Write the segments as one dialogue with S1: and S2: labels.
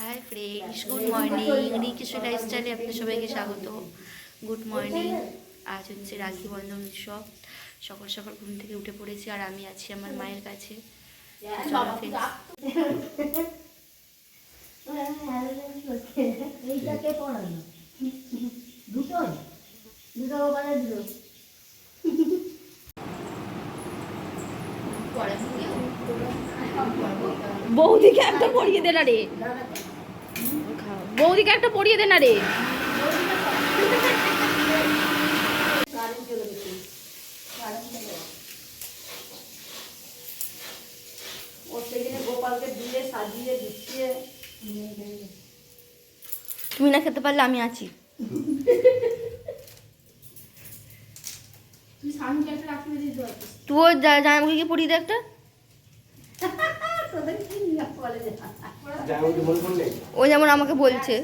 S1: High friends good morning রিকিশো লাইফস্টাইলে আপনাদের সবাইকে স্বাগত। গুড মর্নিং আজ হচ্ছে রাখি বন্ধন উৎসব। সকাল সকাল ঘুম থেকে উঠে পড়েছি আর আমি আছি আমার মায়ের কাছে।
S2: পড়ানো
S3: বৌদিকে একটা পরিয়ে দে না রে। বৌদিকে একটা পরিয়ে দে না রে।
S1: তুমি না খেতে পারলে আমি আছি।
S3: তুই
S1: গিয়ে পরিয়ে দে একটা
S2: তোদের কি নিয়ে বলে যে?
S1: ও যেমন আমাকে বলছে।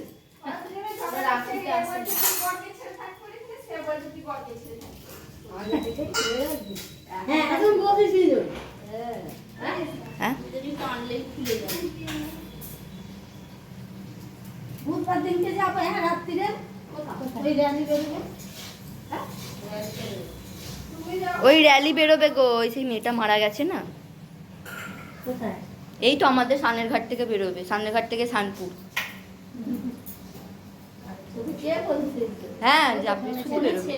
S2: হ্যাঁ হ্যাঁ
S1: হ্যাঁ?
S2: বুধবার দিনকে যাব হ্যাঁ রাত্রিরে। ওই র্যালি বেরোবে। হ্যাঁ?
S1: ওই র্যালি বেরোবে গো ওই সেই মেয়েটা মারা গেছে না?
S2: কোথায়?
S1: এই তো আমাদের সানের ঘাট থেকে বেরোবে সানের ঘাট থেকে সানপুর। হ্যাঁ যাবে শুধু বেরোবে।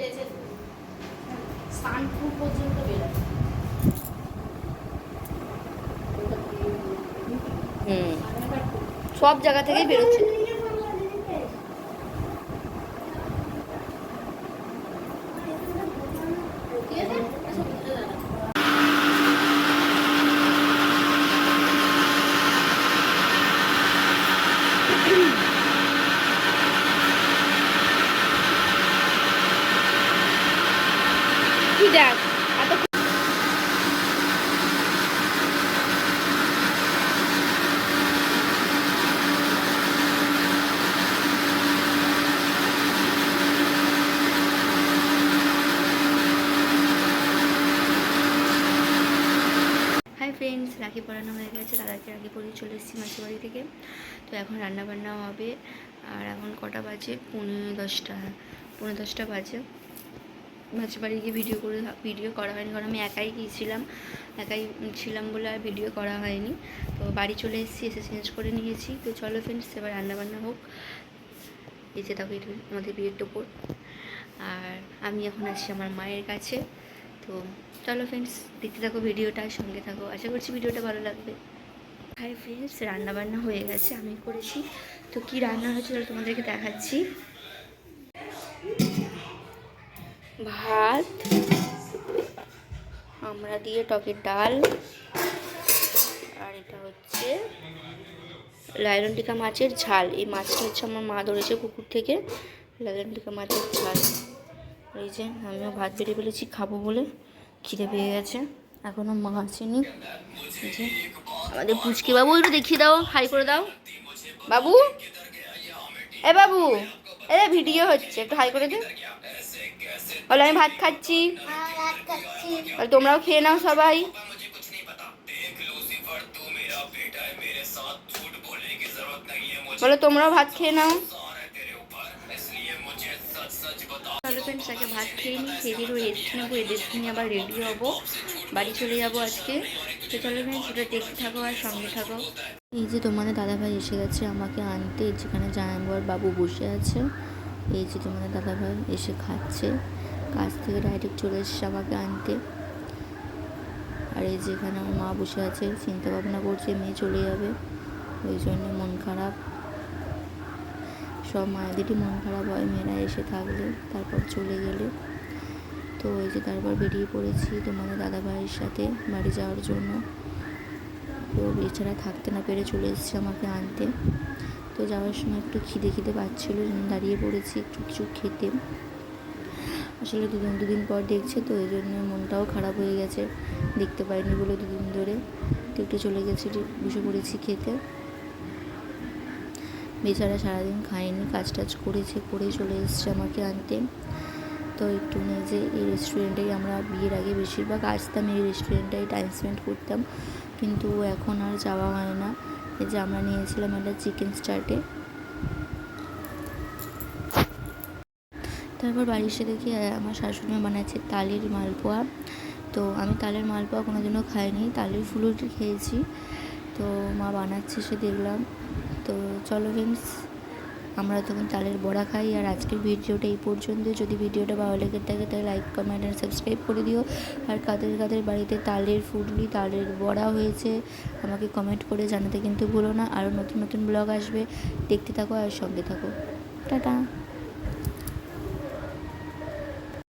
S3: সানপুর পর্যন্ত বেরোবে।
S1: হুম। সব জায়গা থেকেই বেরোচ্ছে।
S3: কি দেখ এত
S1: ফ্রেন্ডস রাখি পরানো হয়ে গেছে দাদাকে রাখি পরিয়ে চলে এসেছি মাসির বাড়ি থেকে। তো এখন রান্না বান্না হবে, আর এখন কটা বাজে? পনেরো দশটা পনেরো দশটা বাজে। মাসির বাড়ি গিয়ে ভিডিও করে ভিডিও করা হয়নি। কারণ আমি একাই গিয়েছিলাম, একাই ছিলাম বলে আর ভিডিও করা হয়নি। তো বাড়ি চলে এসেছি, এসে চেঞ্জ করে নিয়েছি। তো চলো ফ্রেন্ডস এবার রান্নাবান্না হোক। এই যে দেখো আমাদের বিয়ের টোপর আর আমি এখন আছি আমার মায়ের কাছে। তো চলো ফ্রেন্ডস দেখতে থাকো ভিডিওটা সঙ্গে থাকো। আশা করছি ভিডিওটা ভালো লাগবে। হাই ফ্রেন্ডস রান্নাবান্না হয়ে গেছে, আমি করেছি। তো কি রান্না হয়েছে তোমাদেরকে দেখাচ্ছি। ভাত, আমরা দিয়ে টকের ডাল, আর এটা হচ্ছে লাইলনটিকা মাছের ঝাল। এই মাছটা হচ্ছে আমার মা ধরেছে পুকুর থেকে লাইলনটিকা মাছের ঝাল। এই যে আমিও ভাত বেড়ে ফেলেছি, খাব বলে খিদে পেয়ে গেছে এখনও মা আসেনি। যে আমাদের পুচকি বাবু, একটু দেখিয়ে দাও, হাই করে দাও। বাবু? এ বাবু, এ ভিডিও হচ্ছে, একটু হাই করে দে। বলো আমি ভাত খাচ্ছি। তোমরাও খেয়ে নাও সবাই। বলো তোমরাও ভাত খেয়ে নাও। চলো ফ্রেন্ডস আগে ভাত খেয়ে নিই খেয়ে দিয়ে রেস্ট নেব রেস্ট নিয়ে আবার রেডি হব। বাড়ি চলে যাব আজকে। তো চলো ফ্রেন্ডস ওটা দেখতে থাকো আর সঙ্গে থাকো। এই যে তোমাদের দাদাভাই এসে গেছে আমাকে আনতে যেখানে জায়াম্বর বাবু বসে আছে। এই যে তোমাদের দাদাভাই এসে খাচ্ছে। কাজ থেকে ডাইরেক্ট চলে এসেছে আমাকে আনতে। আর এই যেখানে আমার মা বসে আছে চিন্তা ভাবনা করছে মেয়ে চলে যাবে, ওই জন্য মন খারাপ। সব মায়েদেরই মন খারাপ হয়, মেয়েরা এসে থাকলে, তারপর চলে গেলে। তো ওই যে তারপর বেরিয়ে পড়েছি তোমাদের দাদা ভাইয়ের সাথে বাড়ি যাওয়ার জন্য। তো বেচারা থাকতে না পেরে চলে এসেছে আমাকে আনতে। তো যাওয়ার সময় একটু খিদে খিদে পাচ্ছিল দাঁড়িয়ে পড়েছি একটু কিছু খেতে। আসলে দুদিন দুদিন পর দেখছে তো, এই জন্য মনটাও খারাপ হয়ে গেছে। দেখতে পাইনি বলে দুদিন ধরে। তো একটু চলে গেছি, বসে পড়েছি খেতে। বেচারা সারাদিন খায়নি কাজ টাজ করেছে, করে চলে এসছে আমাকে আনতে। তো একটু নিয়ে যে এই রেস্টুরেন্টেই আমরা বিয়ের আগে বেশিরভাগ আসতাম, এই রেস্টুরেন্টটাই টাইম স্পেন্ড করতাম। কিন্তু এখন আর যাওয়া হয় না। এই যে আমরা নিয়েছিলাম একটা চিকেন স্টার্টে তারপর বাড়ি এসে দেখি আমার শাশুড়ি বানাচ্ছে তালের মালপোয়া। তো আমি তালের মালপোয়া কোনোদিনও খাইনি, তালের ফুলুরি খেয়েছি। তো মা বানাচ্ছে সে দেখলাম। তো চলো ফ্রেন্ডস আমরা তখন তালের বড়া খাই। আর আজকের ভিডিওটা এই পর্যন্ত। যদি ভিডিওটা ভালো লেগে থাকে, তাহলে লাইক কমেন্ট আর সাবস্ক্রাইব করে দিও। আর কাদের কাদের বাড়িতে তালের ফুললি তালের বড়া হয়েছে, আমাকে কমেন্ট করে জানাতে কিন্তু ভুলো না। আরও নতুন নতুন ব্লগ আসবে। দেখতে থাকো আর সঙ্গে থাকো। টাটা।